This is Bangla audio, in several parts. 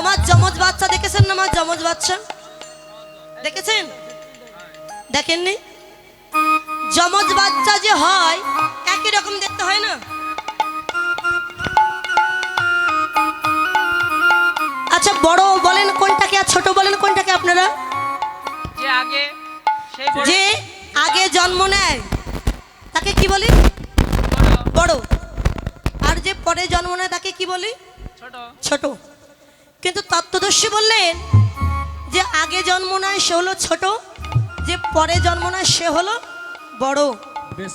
আমার জমজ বাচ্চা দেখেছেন না আমার জমজ বাচ্চা? দেখেছেন? দেখেননি? জমজ বাচ্চা যে হয় একই রকম দেখতে হয় না? আচ্ছা বড় বলেন কোনটাকে আর ছোট বলেন কোনটাকে আপনারা? যে আগে যে আগে জন্ম নেয় তাকে কি বলি? বড়, বড়। আর যে পরে জন্ম নেয় তাকে কি বলি? ছোট। ছোট। কিন্তু তত্ত্বদর্শী বললেন যে আগে জন্ম নেয় সে হলো ছোট যে পরে জন্ম নেয় সে হলো বড়। বেশ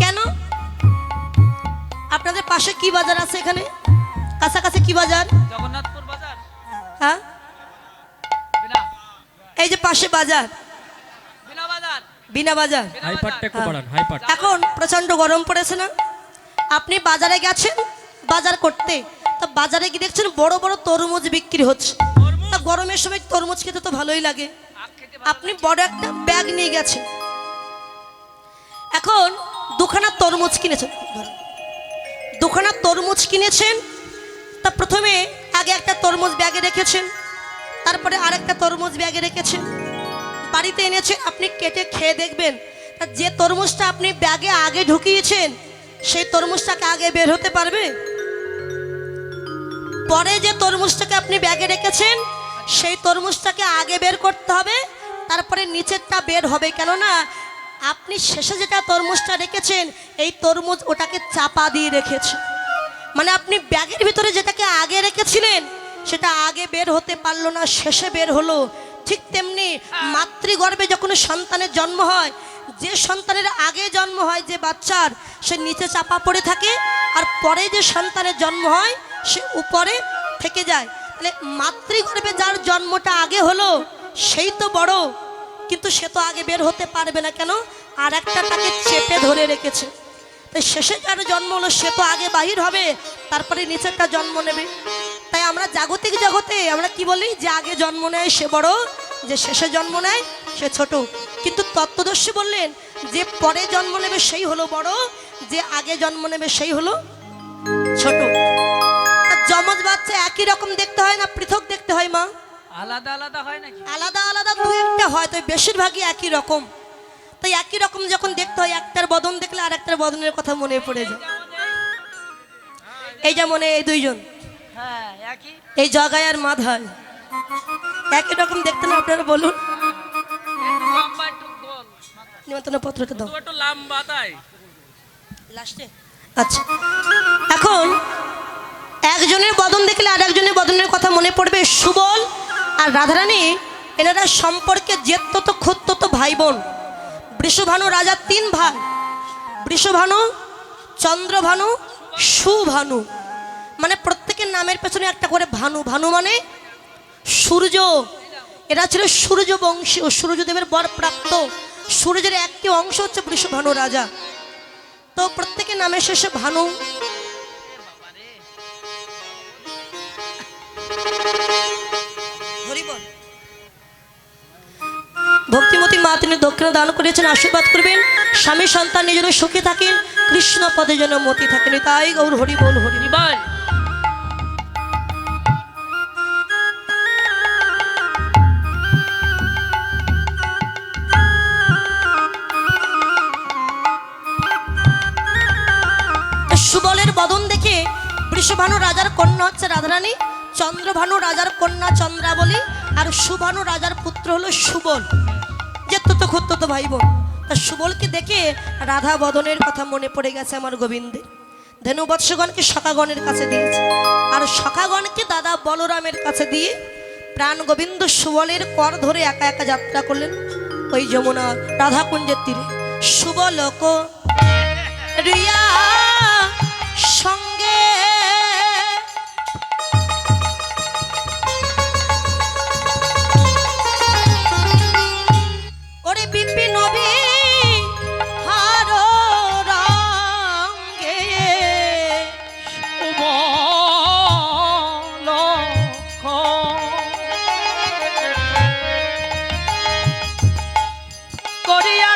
কেন? আপনাদের পাশে কি বাজার আছে এখানে? কাছাকাছি কি বাজার? জগন্নাথপুর বাজার। হ্যাঁ? এই যে পাশে বাজার। বিনা বাজার। এখন প্রচণ্ড গরম পড়েছে না? আপনি বাজারে গেছেন? বাজার করতে? তা বাজারে গিয়ে দেখছেন বড় বড় তরমুজ বিক্রি হচ্ছে। তা গরমের সময় তরমুজ খেতে তো ভালোই লাগে। আপনি বড় একটা ব্যাগ নিয়ে গেছেন। এখন দুখানা তরমুজ কিনেছেন। দুখানা তরমুজ কিনেছেন তা প্রথমে আগে একটা তরমুজ ব্যাগে রেখেছেন তারপরে আরেকটা তরমুজ ব্যাগে রেখেছেন। বাড়িতে এনেছেন আপনি কেটে খেয়ে দেখবেন। তা যে তরমুজটা আপনি ব্যাগে আগে ঢুকিয়েছেন সেই তরমুজটাকে আগে বের হতে পারবে? পরে যে তরমুজটাকে আপনি ব্যাগে রেখেছেন, সেই তরমুজটাকে আগে বের করতে হবে, তারপরে নিচেরটা বের হবে। কেননা, আপনি শেষে যেটা তরমুজটা রেখেছেন, এই তরমুজ ওটাকে চাপা দিয়ে রেখেছে। মানে আপনি ব্যাগের ভিতরে যেটাকে আগে রেখেছিলেন, সেটা আগে বের হতে পারল না, শেষে বের হলো। ঠিক তেমনি মাতৃগর্ভে যখন সন্তানের জন্ম হয়, যে সন্তানের আগে জন্ম হয় যে বাচ্চার, সে নিচে চাপা পড়ে থাকে, আর পরে যে সন্তানের জন্ম হয় সে উপরে থেকে যায়। তাহলে মাতৃগর্ভে যার জন্মটা আগে হলো, সেই তো বড়। কিন্তু সে তো আগে বের হতে পারবে না কেন? আর একটা তাকে চেপে ধরে রেখেছে। তাই শেষে যার জন্ম হলো, সে তো আগে বাহির হবে, তারপরে নিচেরটা জন্ম নেবে। তাই আমরা জাগতিক জগতে আমরা কি বলি? যে আগে জন্ম নেয়, সে বড়, যে শেষে জন্ম নেয়, সে ছোট। কিন্তু তত্ত্বদর্শী বললেন, যে পরে জন্ম নেবে, সেই হলো বড়, যে আগে জন্ম নেবে, সেই হলো ছোট। একই রকম দেখতে হয় না পৃথক দেখতে হয় মা? আলাদা আলাদা হয় নাকি? আলাদা আলাদা দু একটা হয় তবে বেশিরভাগই একই রকম। তাই একই রকম যখন দেখতে হয় একটার বদন দেখলে আর একটার বদনের কথা মনে পড়ে যায়। এই যেমন এই দুইজন। হ্যাঁ এই জগায় আর মাধায় একই রকম দেখতে না আপনারা বলুন। লম্বা একটু নিমন্ত্রণ পত্রটা দাও। একটু লম্বা তাই? লাস্টে। আচ্ছা। এখন একজনের বদন দেখলে আর একজনের বদনের কথা মনে পড়বে, সুবল। আর রাধারানী, এনারা সম্পর্কে জেত তো ক্ষুদ্র তো ভাই বোন বৃষভানু রাজার তিন ভাই। বৃষভানু, চন্দ্রভানু, সুভানু। মানে প্রত্যেকের নামের পেছনে একটা করে ভানু। ভানু মানে সূর্য। এরা ছিল সূর্য বংশী ও সূর্যদেবের বর প্রাপ্ত। সূর্যের একটি অংশ হচ্ছে বৃষভানু রাজা। তো প্রত্যেকের নামের শেষে ভানু। ভক্তিমতী মা তিনি দক্ষিণা দান করেছেন, আশীর্বাদ করবেন। স্বামী সন্তান নিজের সুখে থাকেন, কৃষ্ণ পদে যেন মতি থাকেন। তাই গৌর হরি বল হরি বল। সুবলের বদন দেখে বৃষভানু রাজার কন্যা হচ্ছে রাধারানী, চন্দ্রভানু রাজার কন্যা চন্দ্রাবলী, আর সুভানু রাজার পুত্র হলো সুবল। তো খুত্ত তো ভাই বোন। তা সুবলকে দেখে রাধা বদনের কথা মনে পড়ে গেছে আমার গোবিন্দের। ধেনু বৎসগণকে সখাগণের কাছে দিয়েছে। আর সকাগণকে দাদা বলরামের কাছে দিয়ে প্রাণ গোবিন্দ সুবলের কর ধরে একা একা যাত্রা করলেন ওই যমুনা রাধাকুঞ্জের তীরে। সুবলক, রিয়া!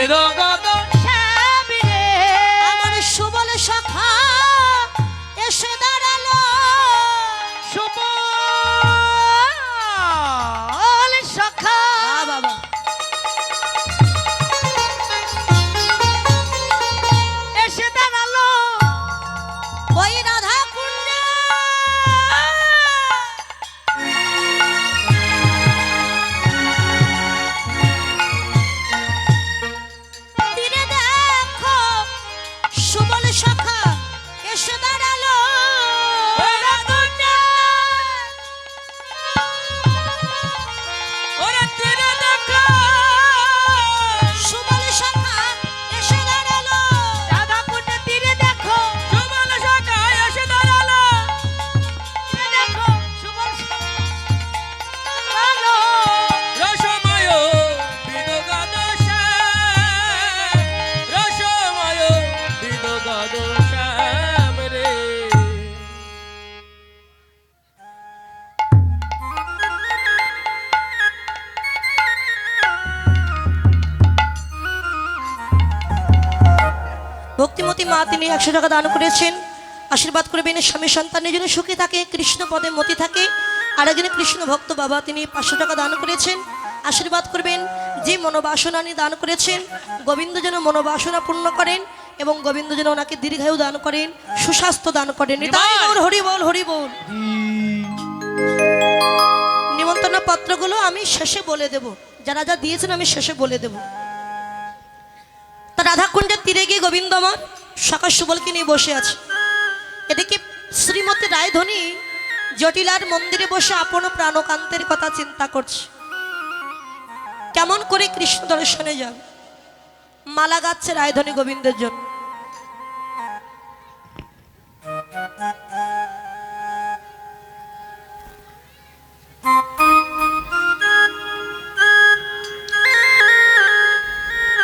quedó ভক্তিমতী মা তিনি একশো টাকা দান করেছেন। আশীর্বাদ করবেন স্বামী সন্তানের জন্য সুখী থাকে কৃষ্ণ পদে মতি থাকে। আর একজন কৃষ্ণ ভক্ত বাবা তিনি পাঁচশো টাকা দান করেছেন। আশীর্বাদ করবেন যে মনোবাসনা নিয়ে দান করেছেন গোবিন্দ যেন মনোবাসনা পূর্ণ করেন এবং গোবিন্দ যেন ওনাকে দীর্ঘায়ু দান করেন সুস্বাস্থ্য দান করেন। নিতাই গৌর হরি বল হরি বল। নিমন্ত্রণ পত্রগুলো আমি শেষে বলে দেব। যারা যা দিয়েছেন আমি শেষে বলে দেব। তা রাধাকুণ্ডের তীরে গিয়ে গোবিন্দ আমার সকাল সুবলকে নিয়ে বসে আছে। এদিকে শ্রীমতী রায়ধনী জটিলার মন্দিরে বসে আপন প্রাণকান্তের কথা চিন্তা করছে। কেমন করে কৃষ্ণ দর্শনে যাবে মালা গাচ্ছে রায়ধনী গোবিন্দের জন্য।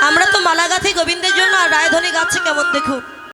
আমরা তো মালা গাথি গোবিন্দের রায়ধনী গাচ্ছে কেমন দেখুন?